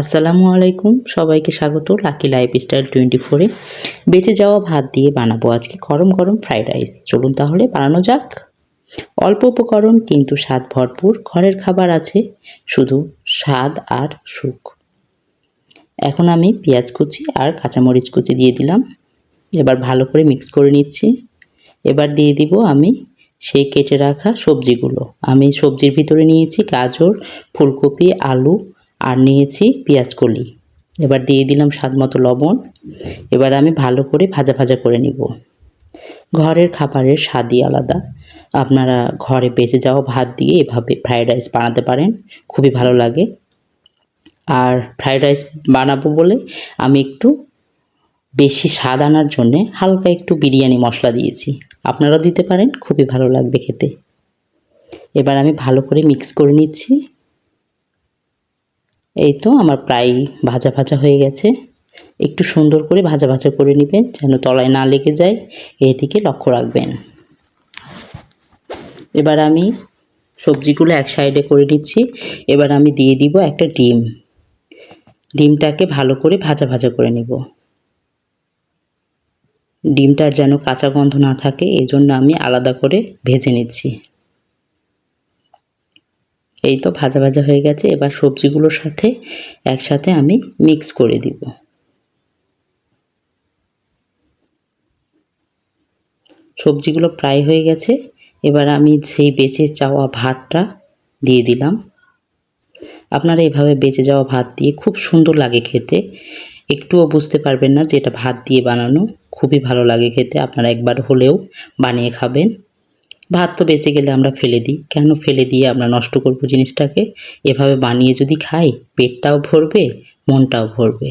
আসসালামু আলাইকুম। সবাইকে স্বাগত লাকি লাইফস্টাইল টোয়েন্টি ফোরে বেঁচে যাওয়া ভাত দিয়ে বানাবো আজকে গরম গরম ফ্রাইড রাইস। চলুন তাহলে বানানো যাক। অল্প উপকরণ কিন্তু স্বাদ ভরপুর। ঘরের খাবার আছে শুধু স্বাদ আর সুখ। এখন আমি পেঁয়াজ কুচি আর কাঁচামরিচ কুচি দিয়ে দিলাম। এবার ভালো করে মিক্স করে নিচ্ছি। এবার দিয়ে দিব আমি সেই কেটে রাখা সবজিগুলো। আমি সবজির ভিতরে নিয়েছি গাজর, ফুলকপি, আলু আর নিয়েছি পেঁয়াজ কলি। এবার দিয়ে দিলাম স্বাদ মতো লবণ। এবার আমি ভালো করে ভাজা ভাজা করে নিব। ঘরের খাবারের স্বাদই আলাদা। আপনারা ঘরে বেঁচে যাওয়া ভাত দিয়ে এভাবে ফ্রায়েড রাইস বানাতে পারেন। খুবই ভালো লাগে। আর ফ্রায়েড রাইস বানাবো বলে আমি একটু বেশি স্বাদ আনার জন্যে হালকা একটু বিরিয়ানি মশলা দিয়েছি। আপনারাও দিতে পারেন, খুবই ভালো লাগবে খেতে। এবার আমি ভালো করে মিক্স করে নিচ্ছি। এই তো আমার প্রায় ভাজা ভাজা হয়ে গেছে। একটু সুন্দর করে ভাজা ভাজা করে নেবেন, যেন তলায় না লেগে যায়। এদিকে লক্ষ্য রাখবেন। এবার আমি সবজিগুলো এক সাইডে করে নিচ্ছি। এবার আমি দিয়ে দিব একটা ডিম। ডিমটাকে ভালো করে ভাজা ভাজা করে নেব। ডিমটার যেন কাঁচা গন্ধ না থাকে এই জন্য আমি আলাদা করে ভেজে নিচ্ছি। এই তো ভাজা ভাজা হয়ে গেছে। এবার সবজিগুলোর সাথে একসাথে আমি মিক্স করে দিব। সবজিগুলো প্রায় হয়ে গেছে। এবার আমি সেই বেঁচে যাওয়া ভাতটা দিয়ে দিলাম। আপনারা এভাবে বেঁচে যাওয়া ভাত দিয়ে খুব সুন্দর লাগে খেতে। একটুও বুঝতে পারবেন না যে এটা ভাত দিয়ে বানানো। খুবই ভালো লাগে খেতে। আপনারা একবার হলেও বানিয়ে খাবেন। ভাত তো বেঁচে গেলে আমরা ফেলে দিই। কেন ফেলে দিয়ে আমরা নষ্ট করব জিনিসটাকে? এভাবে বানিয়ে যদি খাই, পেটটাও ভরবে, মনটাও ভরবে।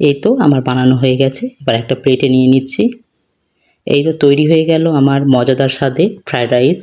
এই তো আমার বানানো হয়ে গেছে। এবার একটা প্লেটে নিয়ে নিচ্ছি। এই তো তৈরি হয়ে গেল আমার মজাদার স্বাদে ফ্রায়েড রাইস